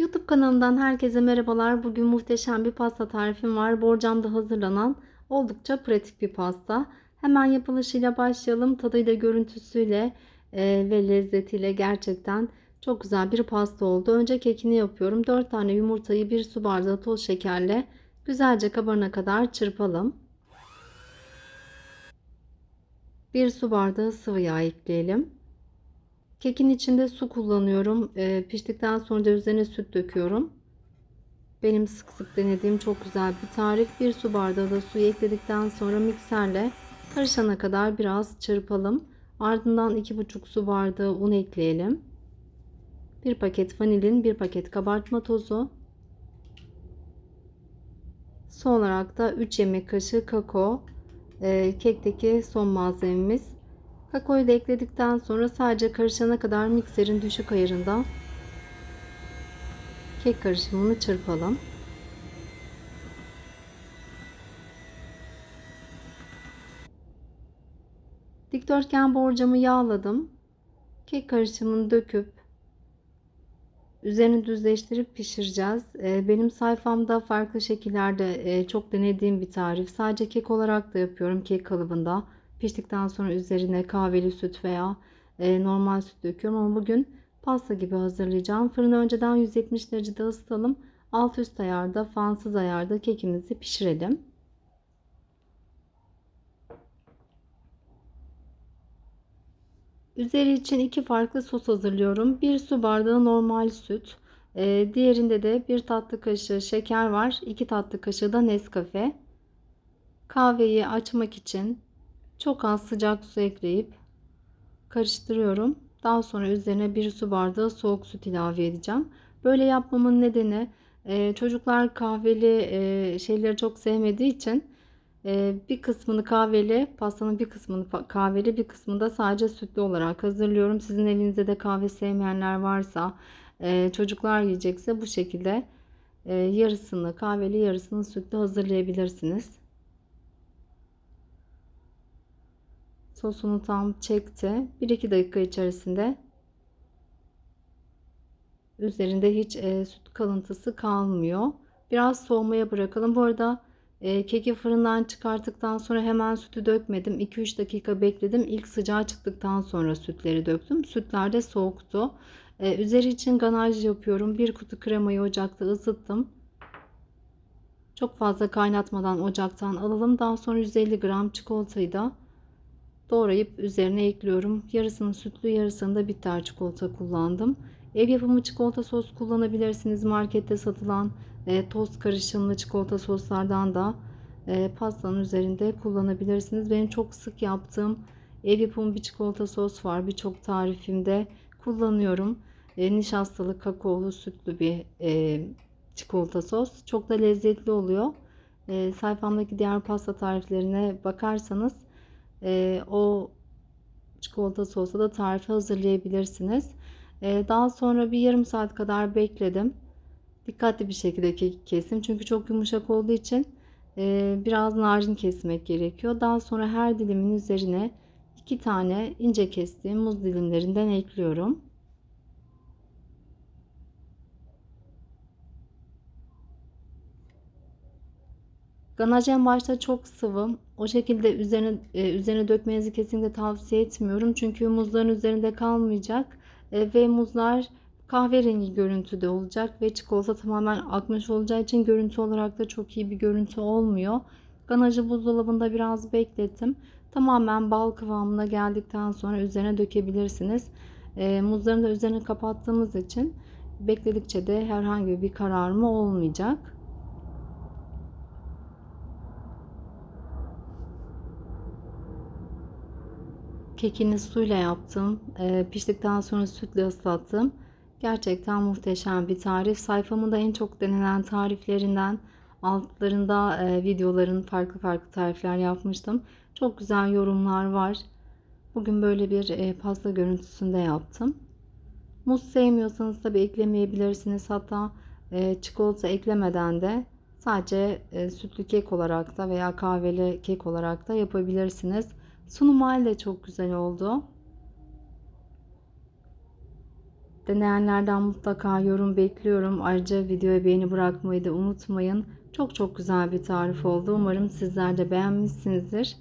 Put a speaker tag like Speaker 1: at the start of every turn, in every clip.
Speaker 1: YouTube kanalımdan herkese merhabalar. Bugün muhteşem bir pasta tarifim var. Borcamda hazırlanan oldukça pratik bir pasta. Hemen yapılışıyla başlayalım. Tadıyla, görüntüsüyle e, ve lezzetiyle gerçekten çok güzel bir pasta oldu. Önce kekini yapıyorum. 4 tane yumurtayı 1 su bardağı toz şekerle güzelce kabarana kadar çırpalım. 1 su bardağı sıvı yağ ekleyelim. Kekin içinde su kullanıyorum. E, piştikten sonra da üzerine süt döküyorum. Benim sık sık denediğim çok güzel bir tarif. Bir su bardağı da suyu ekledikten sonra mikserle karışana kadar biraz çırpalım. Ardından 2,5 su bardağı un ekleyelim. 1 paket vanilin, 1 paket kabartma tozu. Son olarak da 3 yemek kaşığı kakao. E, kekteki son malzememiz. Kakaoyu da ekledikten sonra sadece karışana kadar mikserin düşük ayarında kek karışımını çırpalım. Dikdörtgen borcamı yağladım. Kek karışımını döküp üzerini düzleştirip pişireceğiz. Ee, benim sayfamda farklı şekillerde e, çok denediğim bir tarif. Sadece kek olarak da yapıyorum kek kalıbında. Piştikten sonra üzerine kahveli süt veya e, normal süt döküyorum ama bugün pasta gibi hazırlayacağım. Fırını önceden 170 derecede ısıtalım. Alt üst ayarda, fansız ayarda kekimizi pişirelim. Üzeri için iki farklı sos hazırlıyorum. Bir su bardağı normal süt. E, diğerinde de bir tatlı kaşığı şeker var. 2 tatlı kaşığı da Nescafe. Kahveyi açmak için çok az sıcak su ekleyip karıştırıyorum. Daha sonra üzerine bir su bardağı soğuk süt ilave edeceğim. Böyle yapmamın nedeni e, çocuklar kahveli e, şeyleri çok sevmediği için e, bir kısmını kahveli, pastanın bir kısmını kahveli, bir kısmını da sadece sütlü olarak hazırlıyorum. Sizin evinizde de kahve sevmeyenler varsa, çocuklar yiyecekse bu şekilde yarısını kahveli, yarısını sütlü hazırlayabilirsiniz. Sosunu tam çekti. 1-2 dakika içerisinde üzerinde hiç e, süt kalıntısı kalmıyor. Biraz soğumaya bırakalım. Bu arada e, keki fırından çıkarttıktan sonra hemen sütü dökmedim. 2-3 dakika bekledim. İlk sıcağı çıktıktan sonra sütleri döktüm. Sütler de soğuktu. E, üzeri için ganaj yapıyorum. Bir kutu kremayı ocakta ısıttım. Çok fazla kaynatmadan ocaktan alalım. Daha sonra 150 gram çikolatayı da doğrayıp üzerine ekliyorum. Yarısını sütlü yarısını da bitter çikolata kullandım. Ev yapımı çikolata sos kullanabilirsiniz. Markette satılan e, toz karışımlı çikolata soslardan da e, pastanın üzerinde kullanabilirsiniz. Benim çok sık yaptığım ev yapımı bir çikolata sos var. Birçok tarifimde kullanıyorum. E, nişastalı, kakaolu, sütlü bir e, çikolata sos. Çok da lezzetli oluyor. E, sayfamdaki diğer pasta tariflerine bakarsanız e, o çikolata sosu da tarifi hazırlayabilirsiniz. E, daha sonra bir yarım saat kadar bekledim. Dikkatli bir şekilde kek kestim. Çünkü çok yumuşak olduğu için e, biraz narin kesmek gerekiyor. Daha sonra her dilimin üzerine iki tane ince kestiğim muz dilimlerinden ekliyorum. Ganaj en başta çok sıvı. O şekilde üzerine e, üzerine dökmenizi kesinlikle tavsiye etmiyorum. Çünkü muzların üzerinde kalmayacak e, ve muzlar kahverengi görüntüde olacak ve çikolata tamamen akmış olacağı için görüntü olarak da çok iyi bir görüntü olmuyor. Ganajı buzdolabında biraz beklettim. Tamamen bal kıvamına geldikten sonra üzerine dökebilirsiniz. E, muzların da üzerine kapattığımız için bekledikçe de herhangi bir kararma olmayacak. Kekini suyla yaptım. E, piştikten sonra sütle ıslattım. Gerçekten muhteşem bir tarif. Sayfamın en çok denenen tariflerinden altlarında e, videoların farklı farklı tarifler yapmıştım. Çok güzel yorumlar var. Bugün böyle bir e, pasta görüntüsünde yaptım. Muz sevmiyorsanız tabi eklemeyebilirsiniz. Hatta e, çikolata eklemeden de sadece e, sütlü kek olarak da veya kahveli kek olarak da yapabilirsiniz. Sunum hali de çok güzel oldu. Deneyenlerden mutlaka yorum bekliyorum. Ayrıca videoya beğeni bırakmayı da unutmayın. Çok çok güzel bir tarif oldu. Umarım sizler de beğenmişsinizdir.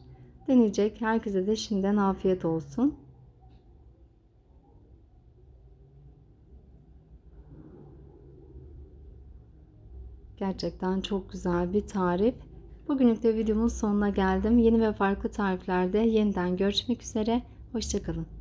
Speaker 1: Deneyecek herkese de şimdiden afiyet olsun. Gerçekten çok güzel bir tarif. Bugünlük de videomun sonuna geldim. Yeni ve farklı tariflerde yeniden görüşmek üzere. Hoşçakalın.